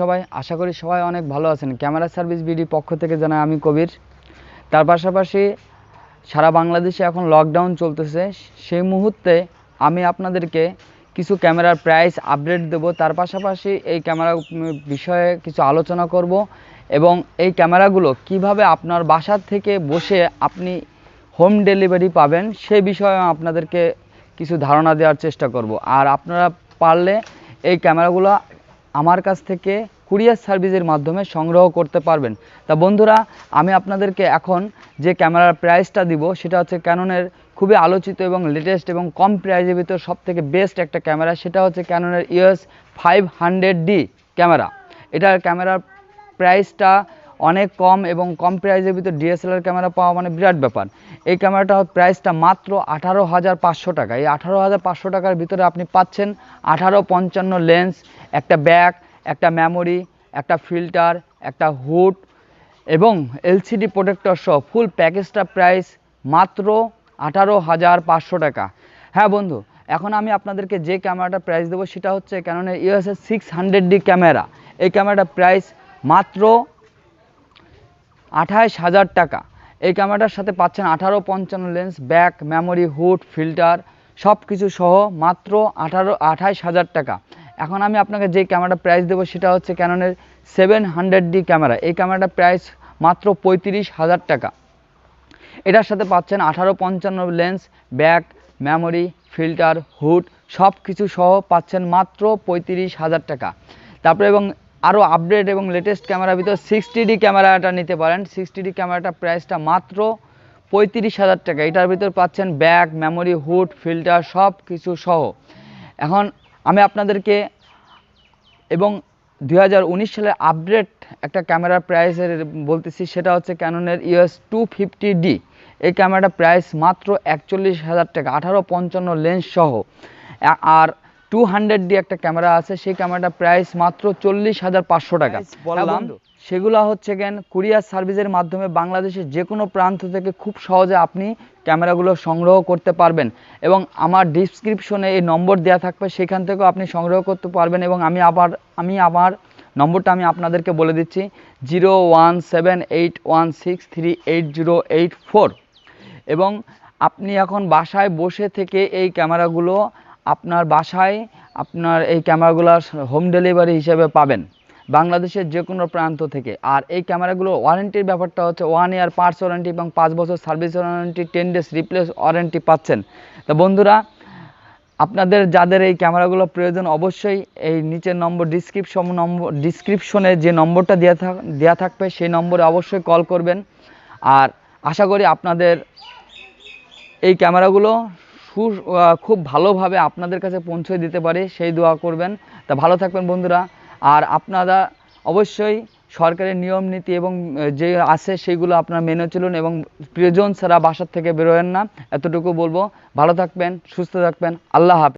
সবাই, আশা করি সবাই অনেক ভালো আছেন। ক্যামেরা সার্ভিস বিডি পক্ষ থেকে জানাই আমি কবির। তার পাশাপাশি সারা বাংলাদেশে এখন লকডাউন চলতেছে। সেই মুহূর্তে আমি আপনাদেরকে কিছু ক্যামেরার প্রাইস আপডেট দেব। তার পাশাপাশি এই ক্যামেরা বিষয়ে কিছু আলোচনা করব এবং এই ক্যামেরাগুলো কীভাবে আপনার বাসার থেকে বসে আপনি হোম ডেলিভারি পাবেন, সে বিষয়ে আপনাদেরকে কিছু ধারণা দেওয়ার চেষ্টা করব। আর আপনারা পারলে এই ক্যামেরাগুলো আমার কাছ থেকে কুরিয়ার সার্ভিসের মাধ্যমে সংগ্রহ করতে পারবেন। তা বন্ধুরা, আমি আপনাদেরকে এখন যে ক্যামেরার প্রাইসটা দিব, সেটা হচ্ছে ক্যাননের খুবই আলোচিত এবং লেটেস্ট এবং কম প্রাইজের ভিতর সব থেকে বেস্ট একটা ক্যামেরা, সেটা হচ্ছে ক্যাননের US five hundred D camera. এটার ক্যামেরার প্রাইসটা অনেক কম এবং কম প্রাইসের ভিতর ডিএসএলআর ক্যামেরা পাওয়া মানে বিরাট ব্যাপার। এই ক্যামেরাটা প্রাইসটা মাত্র আঠারো হাজার পাঁচশো টাকা। এই আঠারো হাজার পাঁচশো টাকার ভিতরে আপনি পাচ্ছেন আঠারো পঞ্চান্ন লেন্স একটা ব্যাগ একটা মেমোরি একটা ফিল্টার একটা হুড এবং এলসিডি প্রোটেক্টর সহ ফুল প্যাকেজটা প্রাইস মাত্র আঠারো হাজার পাঁচশো টাকা। হ্যাঁ বন্ধু, এখন আমি আপনাদেরকে যে ক্যামেরাটা প্রাইস দেবো সেটা হচ্ছে ক্যাননের USS six hundred D camera এই ক্যামেরাটার প্রাইস মাত্র আঠাশ হাজার টাকা। এই ক্যামেরাটার সাথে পাচ্ছেন আঠারো পঞ্চান্ন lens back memory hood filter সব কিছু সহ মাত্র আঠারো আঠাশ হাজার টাকা। এখন আমি আপনাকে যে ক্যামেরাটা প্রাইস দেবো সেটা হচ্ছে ক্যাননের সেভেন হান্ড্রেড ডি ক্যামেরা। এই ক্যামেরাটার প্রাইস মাত্র পঁয়ত্রিশ হাজার টাকা। এটার সাথে পাচ্ছেন আঠারো পঞ্চান্ন lens back memory filter hood সব কিছু সহ পাচ্ছেন মাত্র পঁয়ত্রিশ হাজার টাকা। তারপরে এবং আরও আপডেট এবং লেটেস্ট ক্যামেরার ভিতর সিক্সটি ডি ক্যামেরাটা নিতে পারেন। সিক্সটি ডি ক্যামেরাটা প্রাইসটা মাত্র পঁয়ত্রিশ হাজার টাকা। এটার ভিতর পাচ্ছেন ব্যাক মেমোরি হুড ফিল্টার সব কিছু সহ। এখন আমি আপনাদেরকে এবং দুই সালের আপডেট একটা ক্যামেরার প্রাইসের বলতেছি, সেটা হচ্ছে ক্যাননের ইউএস টু ফিফটি ডি এই ক্যামেরাটা প্রাইস মাত্র একচল্লিশ হাজার টাকা, আঠারো পঞ্চান্ন লেন্স সহ। আর টু হান্ড্রেড ডি একটা ক্যামেরা আছে সেই ক্যামেরাটা প্রাইস মাত্র চল্লিশ হাজার পাঁচশো টাকা। বললাম সেগুলো হচ্ছে কেন কুরিয়ার সার্ভিসের মাধ্যমে বাংলাদেশের যে কোনো প্রান্ত থেকে খুব সহজে আপনি ক্যামেরাগুলো সংগ্রহ করতে পারবেন। এবং আমার ডিসক্রিপশনে এই নম্বর দেওয়া থাকবে সেখান থেকেও আপনি সংগ্রহ করতে পারবেন। এবং আমি আবার আমি আমার নম্বরটা আমি আপনাদেরকে বলে দিচ্ছি zero one seven eight one six three eight zero eight four এবং আপনি এখন বাসায় বসে থেকে এই ক্যামেরাগুলো আপনার বাসায় আপনার এই ক্যামেরাগুলো হোম ডেলিভারি হিসেবে পাবেন। বাংলাদেশের যে কোনো প্রান্ত থেকে। আর এই ক্যামেরাগুলো ওয়ারেন্টির ব্যাপারটা হচ্ছে ওয়ান ইয়ার পার্টস ওয়ারেন্টি এবং পাঁচ বছর service warranty ten days replace warranty পাচ্ছেন। তো বন্ধুরা, আপনাদের যাদের এই ক্যামেরাগুলো প্রয়োজন অবশ্যই এই নিচের নম্বর ডিসক্রিপশন নম্বর ডিসক্রিপশনে যে নম্বরটা দেওয়া থাক দেওয়া থাকবে সেই নম্বরে অবশ্যই কল করবেন। আর আশা করি আপনাদের এই ক্যামেরাগুলো সু খুব ভালোভাবে আপনাদের কাছে পৌঁছে দিতে পারে, সেই দোয়া করবেন। তা ভালো থাকবেন বন্ধুরা। আর আপনারা অবশ্যই সরকারের নিয়ম নীতি এবং যে আছে সেগুলো আপনারা মেনে চলুন এবং প্রিয়জন ছাড়া বাসার থেকে বেরোয়েন না। এতটুকু বলব। ভালো থাকবেন, সুস্থ থাকবেন। আল্লাহ হাফেজ।